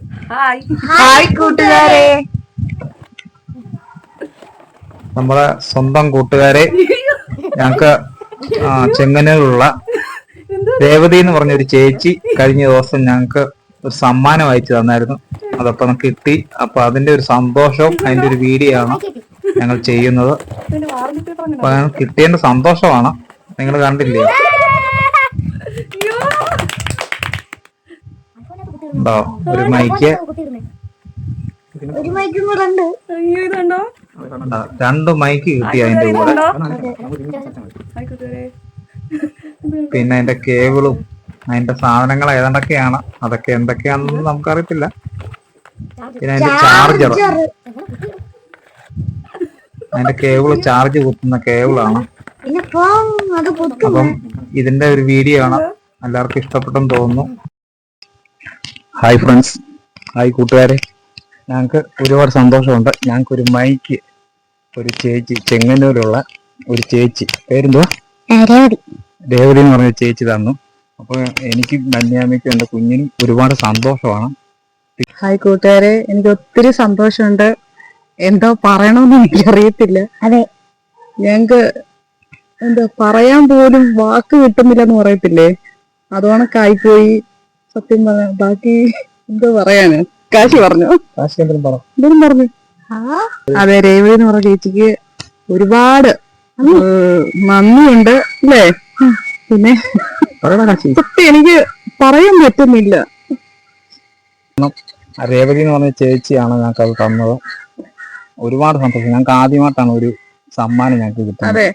Hi hi കൂട്ടുകാരെ. നമ്മളെ സ്വന്തം കൂട്ടുകാരെ. ഞങ്ങക്ക് ആ, ചെങ്ങന്നൂരുള്ള രേവതി എന്ന് പറഞ്ഞ ഒരു ചേച്ചി കഴിഞ്ഞ ദിവസം ഞങ്ങക്ക് ഒരു സമ്മാനം അയച്ചു തന്നായിരുന്നു. അതപ്പോ നമുക്ക് കിട്ടി. അപ്പൊ അതിന്റെ ഒരു സന്തോഷവും അതിന്റെ ഒരു വീഡിയോ ആണ് ഞങ്ങൾ ചെയ്യുന്നത്. അപ്പൊ കിട്ടിയതിന്റെ സന്തോഷമാണ്. നിങ്ങൾ കണ്ടില്ലേ? ഒരു മൈക്ക്? രണ്ട് മൈക്ക് കിട്ടി അതിന്റെ കൂടെ. പിന്നെ അതിന്റെ കേബിളും അതിന്റെ സാധനങ്ങൾ ഏതാണ്ടൊക്കെയാണ്? അതൊക്കെ എന്തൊക്കെയാണെന്ന് നമുക്കറിയത്തില്ല. പിന്നെ അതിന്റെ ചാർജർ. അതിന്റെ കേബിൾ ചാർജ് കുത്തുന്ന കേബിളാണ്. അപ്പം ഇതിന്റെ ഒരു വീഡിയോ ആണ്. എല്ലാവർക്കും ഇഷ്ടപ്പെട്ടെന്ന് തോന്നുന്നു. ഹായ് ഫ്രണ്ട്സ് ഹായ് കൂട്ടുകാരെ. ഞങ്ങൾക്ക് ഒരുപാട് സന്തോഷമുണ്ട്. ഞങ്ങൾക്ക് ഒരു മൈക്ക് ഒരു ചേച്ചി ചെങ്ങന്നൂരുള്ള ഒരു ചേച്ചി. പേരെന്തുവാ? രേവതി. എന്ന് പറഞ്ഞ ചേച്ചി തന്നു. അപ്പൊ എനിക്ക് ബന്യാമിക്കും എന്റെ കുഞ്ഞിനും ഒരുപാട് സന്തോഷമാണ്. ഹായ് കൂട്ടുകാരെ. എനിക്ക് ഒത്തിരി സന്തോഷമുണ്ട്. എന്തോ പറയണമെന്ന് എനിക്കറിയത്തില്ല. അതെ. ഞങ്ങക്ക് എന്താ പറയാൻ പോലും വാക്ക് കിട്ടുന്നില്ല എന്ന് പറയത്തില്ലേ? അതുകൊണ്ടൊക്കായിപ്പോയി സത്യം പറയാം ബാക്കി എന്തോ പറയാന്. കാശി പറഞ്ഞു? കാശി എന്തെങ്കിലും പറ. എന്തെങ്കിലും പറഞ്ഞു. അതെ രേവതി എന്ന് പറഞ്ഞ ചേച്ചിക്ക് ഒരുപാട് നന്ദിയുണ്ട് അല്ലേ. പിന്നെ സത്യം എനിക്ക് പറയാൻ പറ്റുന്നില്ല. രേവതി എന്ന് പറഞ്ഞ ചേച്ചിയാണ് ഞങ്ങൾക്ക് അത് തന്നത്. ഒരുപാട് സന്തോഷം. ഞങ്ങൾക്ക് ആദ്യമായിട്ടാണ് ഒരു സമ്മാനം ഞങ്ങൾക്ക് കിട്ടുന്നത്. അതെ.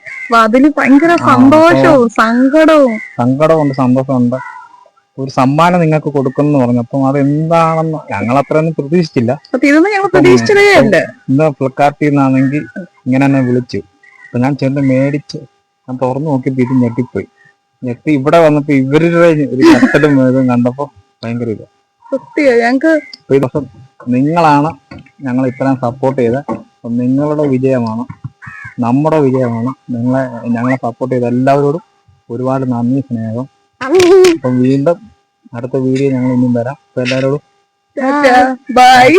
അതിൽ ഭയങ്കര സന്തോഷവും സങ്കടവും. സങ്കടമുണ്ട് സന്തോഷമുണ്ട് ഒരു സമ്മാനം നിങ്ങൾക്ക് കൊടുക്കുന്നു പറഞ്ഞപ്പം അത് എന്താണെന്ന് ഞങ്ങൾ അത്രയൊന്നും പ്രതീക്ഷിച്ചില്ല ഇന്ന് ഫ്ലിപ്കാർട്ടിൽ നിന്നാണെങ്കിൽ ഇങ്ങനെ തന്നെ വിളിച്ചു. അപ്പൊ ഞാൻ ചെന്ന് മേടിച്ച് ഞാൻ തുറന്നു നോക്കിയപ്പോ ഇത് ഞെട്ടിപ്പോയി. ഞെട്ടി ഇവിടെ വന്നപ്പോ ഇവരുടെ ഒരു കട്ടലും ഇതും കണ്ടപ്പോ ഭയങ്കര ഇത്. ഞങ്ങക്ക് ദിവസം നിങ്ങളാണ് ഞങ്ങൾ ഇത്രയും സപ്പോർട്ട് ചെയ്ത നിങ്ങളുടെ വിജയമാണ് നമ്മുടെ വിജയമാണ് നിങ്ങളെ ഞങ്ങളെ സപ്പോർട്ട് ചെയ്ത എല്ലാവരോടും ഒരുപാട് നന്ദി സ്നേഹം. അപ്പം വീണ്ടും അടുത്ത വീഡിയോ ഞങ്ങൾ ഇനിയും വരാം. അപ്പൊ എല്ലാവരോടും ബൈ.